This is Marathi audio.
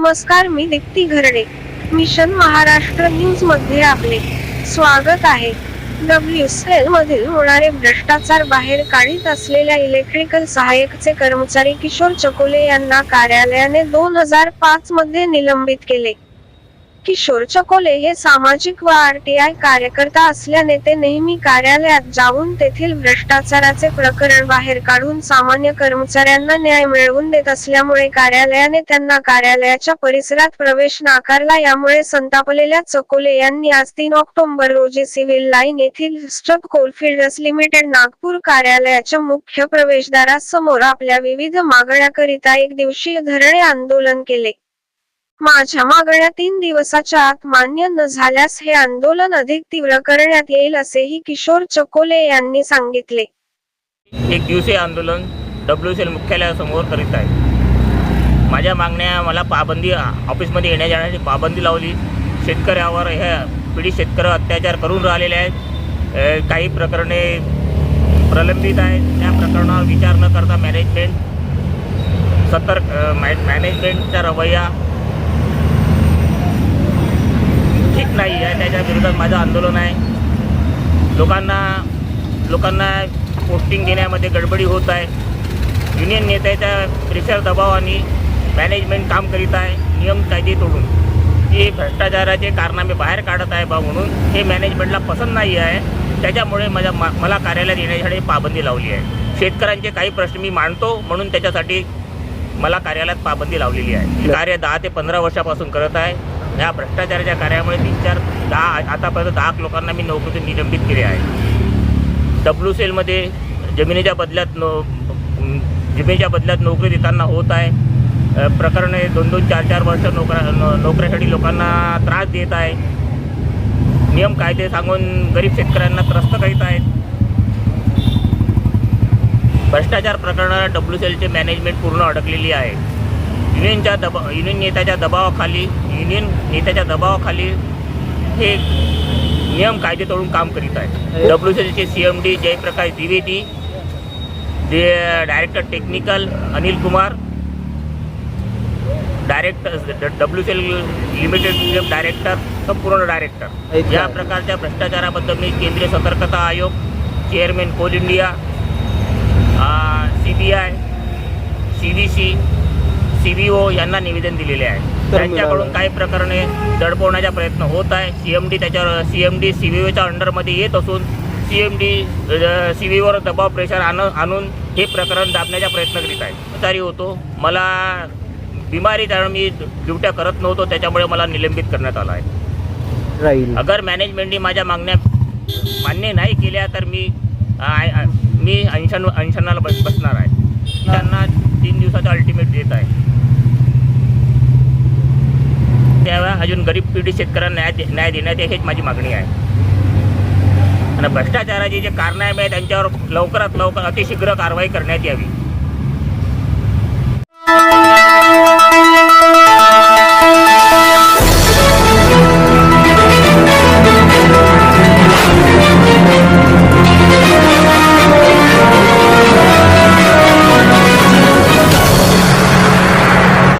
नमस्कार मी दीप्ती घरडे. मिशन महाराष्ट्र न्यूजमध्ये आपले स्वागत आहे. डब्ल्यू सेल मधील होणारे भ्रष्टाचार बाहेर काढीत असलेल्या इलेक्ट्रिकल सहाय्यकचे कर्मचारी किशोर चकोले यांना कार्यालयाने दोन हजार पाच मध्ये निलंबित केले. किशोर चकोले हे सामाजिक व आरटीआय कार्यकर्ता असल्याने ते नेहमी कार्यालयात जाऊन तेथील भ्रष्टाचाराचे प्रकरण बाहेर काढून सामान्य कर्मचाऱ्यांना न्याय मिळवून देत असल्यामुळे कार्यालयाने त्यांना कार्यालयाच्या परिसरात प्रवेश नाकारला. यामुळे संतापलेल्या चकोले यांनी आज तीन ऑक्टोबर रोजी सिव्हिल लाईन येथील स्ट्रक कोलफिल्डर्स लिमिटेड नागपूर कार्यालयाच्या मुख्य प्रवेशद्वारासमोर आपल्या विविध मागण्याकरिता एक दिवसीय धरणे आंदोलन केले. माझ्या मागण्या तीन दिवसाच्या आत मान्य न झाल्यास हे आंदोलन अधिक तीव्र करण्यात येईल असेही किशोर चकोले यांनी सांगितले. एक दिवसीय आंदोलन डब्ल्यू सी एल मुख्यालयासमोर करीत आहे. माझ्या मागण्या मला पाबंदी ऑफिसमध्ये येण्या जाण्याची पाबंदी लावली. शेतकऱ्यावर ह्या पीडित शेतकरी अत्याचार करून राहिलेले आहेत. काही प्रकरणे प्रलंबित आहेत. त्या प्रकरणावर विचार न करता मॅनेजमेंट सतर्क मॅ मॅनेजमेंटचा रवैया ठीक नाही आहे. त्याच्या विरोधात माझं आंदोलन आहे. लोकांना लोकांना पोस्टिंग देण्यामध्ये गडबडी होत आहे. युनियन नेत्याच्या प्रेशर दबावाने मॅनेजमेंट काम करीत आहे. नियम कायदे तोडून. हे भ्रष्टाचाराचे कारनामे बाहेर काढत आहे बा म्हणून हे मॅनेजमेंटला पसंत नाही आहे. त्याच्यामुळे माझ्या मा- मला कार्यालयात येण्यासाठी पाबंदी लावली आहे. शेतकऱ्यांचे काही प्रश्न मी मांडतो म्हणून त्याच्यासाठी मला कार्यालयात पाबंदी लावलेली आहे. हे कार्य दहा ते पंधरा वर्षापासून करत आहे. या भ्रष्टाचाराच्या कार्यामुळे तीन चार दहा आतापर्यंत दहा लोकांना मी नोकरीतून निलंबित केले आहे. डब्ल्यू सेलमध्ये जमिनीच्या बदल्यात नो जमिनीच्या बदल्यात नोकरी देताना होत आहे. प्रकरणे दोन दोन चार चार वर्ष नोकऱ्या नोकऱ्यासाठी लोकांना त्रास देत आहे. नियम कायदे सांगून गरीब शेतकऱ्यांना त्रस्त करीत आहेत. भ्रष्टाचार प्रकरणात डब्ल्यू सेलचे मॅनेजमेंट पूर्ण अडकलेली आहे. युनियनच्या दबा युनियन नेत्याच्या दबावाखाली युनियन नेत्याच्या दबावाखाली हे नियम कायदे तोडून काम करीत आहे डब्ल्यू सेलचे C M D Jaiprakash Dwivedi जे director technical Anil Kumar director W sale limited director संपूर्ण डायरेक्टर. या प्रकारच्या भ्रष्टाचाराबद्दल मी केंद्रीय सतर्कता आयोग chairman coal India C B I C B C C B O यांना निवेदन दिलेले आहे. त्यांच्याकडून काही प्रकरणे दडपवण्याचा प्रयत्न होत आहे. सी एम डी त्याच्यावर C M D C B ओच्या अंडरमध्ये येत असून C M D C B over दबाव प्रेशर आण आणून हे प्रकरण दाबण्याचा प्रयत्न करीत आहे. कर्मचारी होतो. मला बिमारी त्यामुळे मी ड्युट्या करत नव्हतो. त्याच्यामुळे मला निलंबित करण्यात आलं आहे. अगर मॅनेजमेंटने माझ्या मागण्या मान्य नाही केल्या तर मी मी अनशनाला बस बसणार आहे. त्यांना तीन दिवसाचा अल्टिमेट देत आहे. त्यावेळा अजून गरीब पिढी शेतकऱ्यांना न्याय न्याय देण्यात यावी माझी मागणी आहे. आणि भ्रष्टाचाराची जे कारनामे आहे त्यांच्यावर लवकरात लवकर अतिशीघ्र कारवाई करण्यात यावी.